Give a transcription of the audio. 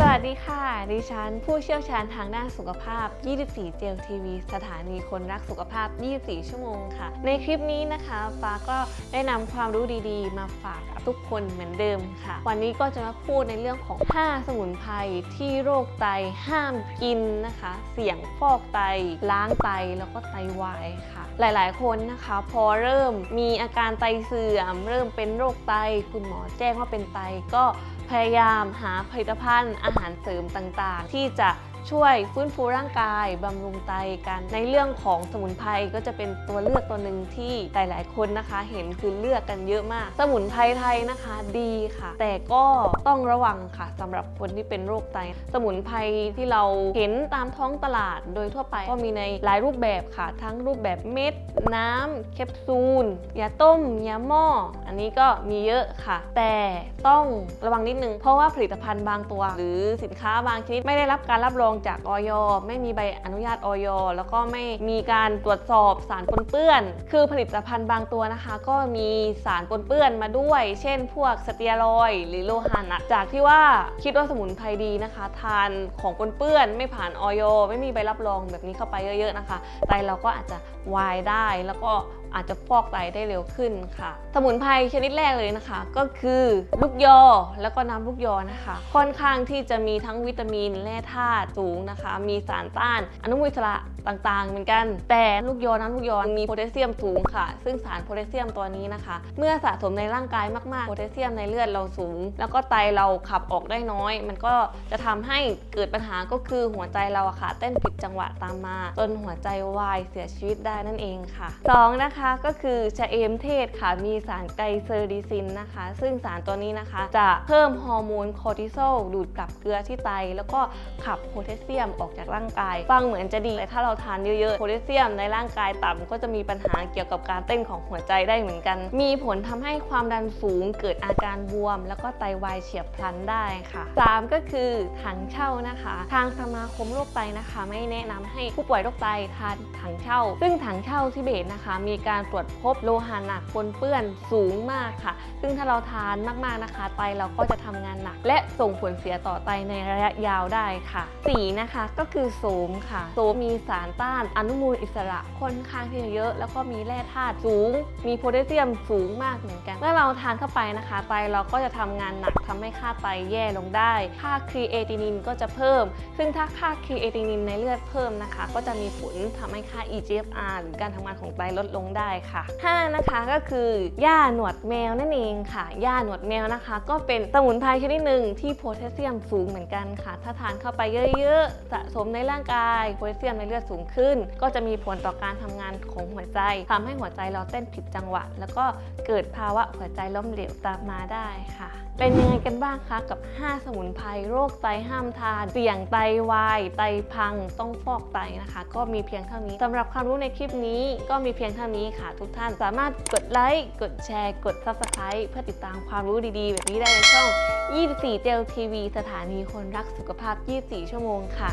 สวัสดีค่ะ ดิฉันผู้เชี่ยวชาญทางด้านสุขภาพ 24 เจลทีวี สถานีคนรักสุขภาพ 24 ชั่วโมงค่ะ ในคลิปนี้นะคะ ฟ้าก็ได้นำความรู้ดีๆ มาฝากทุกคนเหมือนเดิมค่ะ วันนี้ก็จะมาพูดในเรื่องของ 5 สมุนไพรที่โรคไตห้ามกินนะคะ เสี่ยงฟอกไต ล้างไต แล้วก็ไตวายค่ะ หลายๆ คนนะคะ พอเริ่มมีอาการไตเสื่อม เริ่มเป็นโรคไต คุณหมอแจ้งว่าเป็นไต ก็พยายามหาผลิตภัณฑ์อาหารเสริมต่างๆ ที่จะ ช่วยฟื้นฟูร่างกายบำรุงไตกัน ในเรื่องของสมุนไพรก็จะเป็นตัวเลือกตัวหนึ่งที่หลาย ๆ คนนะคะ เห็นคือเลือกกันเยอะมาก สมุนไพรไทยนะคะดีค่ะ แต่ก็ต้องระวังค่ะสำหรับคนที่เป็นโรคไต สมุนไพรที่เราเห็นตามท้องตลาดโดยทั่วไปก็มีในหลายรูปแบบค่ะ ทั้งรูปแบบเม็ด น้ำแคปซูลยาต้มยาหม้ออันนี้ก็มีเยอะค่ะ แต่ต้องระวังนิดนึงเพราะว่าผลิตภัณฑ์บางตัว หรือสินค้าบางชนิดไม่ได้รับการรับรองจากออยไม่มีใบอนุญาตออยแล้วก็ไม่มีการตรวจสอบสารปนเปื้อน คือผลิตภัณฑ์บางตัวนะคะ ก็มีสารปนเปื้อนมาด้วย เช่น พวกสเตียรอยหรือโลหะหนักจากที่ว่าคิดว่าสมุนไพรดีนะคะ ทานของปนเปื้อนไม่ผ่านออยไม่มีใบรับรองแบบนี้เข้าไปเยอะ ๆนะคะไตเราก็อาจจะวายได้แล้วก็ อาจจะฟอกไตได้เร็วขึ้นค่ะ สมุนไพรชนิดแรกเลยนะคะ ก็คือลูกยอแล้วก็น้ำลูกยอนะคะ ค่อนข้างที่จะมีทั้งวิตามินแร่ธาตุสูงนะคะ มีสารต้านอนุมูลอิสระต่างๆ เหมือนกัน แต่ลูกยอน้ำลูกยอมีโพแทสเซียมสูงค่ะ ซึ่งสารโพแทสเซียมตัวนี้นะคะ เมื่อสะสมในร่างกายมากๆโพแทสเซียมในเลือดเราสูง แล้วก็ไตเราขับออกได้น้อย มันก็จะทำให้เกิดปัญหาก็คือหัวใจเราอะค่ะ เต้นผิดจังหวะตามมา จนหัวใจวายเสียชีวิตได้นั่นเองค่ะสองนะคะก็คือชะเอมเทศค่ะมีสารไกเซอร์ดิซินนะคะ ซึ่งสารตัวนี้นะคะ จะเพิ่มฮอร์โมนคอร์ติซอลดูดกลับเกลือที่ไต แล้วก็ขับโพแทสเซียมออกจากร่างกาย ฟังเหมือนจะดีแต่ถ้าเราทานเยอะๆโพแทสเซียมในร่างกายต่ำก็จะมีปัญหาเกี่ยวกับการเต้นของหัวใจได้เหมือนกัน มีผลทำให้ความดันสูงเกิดอาการบวม แล้วก็ไตวายเฉียบพลันได้ค่ะสามก็คือถังเช่านะคะ ทางสมาคมโรคไตนะคะ ไม่แนะนำให้ผู้ป่วยโรคไตทานถังเช่า ซึ่งถังเช่าทิเบตนะคะมีการตรวจพบโลหะหนักปนเปื้อนสูงมากค่ะ ซึ่งถ้าเราทานมากๆนะคะ ไตเราก็จะทำงานหนัก และส่งผลเสียต่อไตในระยะยาวได้ค่ะสีนะคะก็คือโสมค่ะโสมมีสารต้านอนุมูลอิสระค่อนข้างที่จะเยอะ แล้วก็มีแร่ธาตุสูง มีโพแทสเซียมสูงมากเหมือนกัน เมื่อเราทานเข้าไปนะคะ ไตเราก็จะทำงานหนักทำให้ค่าไตแย่ลงได้ ค่าครีเอตินินก็จะเพิ่ม ซึ่งถ้าค่าครีเอตินินในเลือดเพิ่มนะคะ ก็จะมีผลทำให้ค่า EGFR หรือการทำงานของไตลดลงได้ค่ะ 5 นะคะก็คือหญ้าหนวดแมวนั่นเองค่ะหญ้าหนวดแมวนะคะ ก็เป็นสมุนไพรชนิดหนึ่งที่โพแทสเซียมสูงเหมือนกันค่ะ ถ้าทานเข้าไปเยอะๆสะสมในร่างกายโพแทสเซียมในเลือดสูงขึ้น ก็จะมีผลต่อการทำงานของหัวใจทำให้หัวใจเราเต้นผิดจังหวะ แล้วก็เกิดภาวะหัวใจล้มเหลวตามมาได้ค่ะ เป็นยังไงกันบ้างคะกับ 5 สมุนไพรโรคไตห้ามทาน เสี่ยงไตวายไตพังต้องฟอกไตนะคะ ก็มีเพียงเท่านี้สำหรับความรู้ในคลิปนี้ก็มีเพียงเท่านี้นี้ค่ะ ทุกท่านสามารถกดไลค์ กดแชร์ กด Subscribe เพื่อติดตามความรู้ดีๆ แบบนี้ได้ในช่อง 24 เจลทีวีสถานีคนรักสุขภาพ 24 ชั่วโมงค่ะ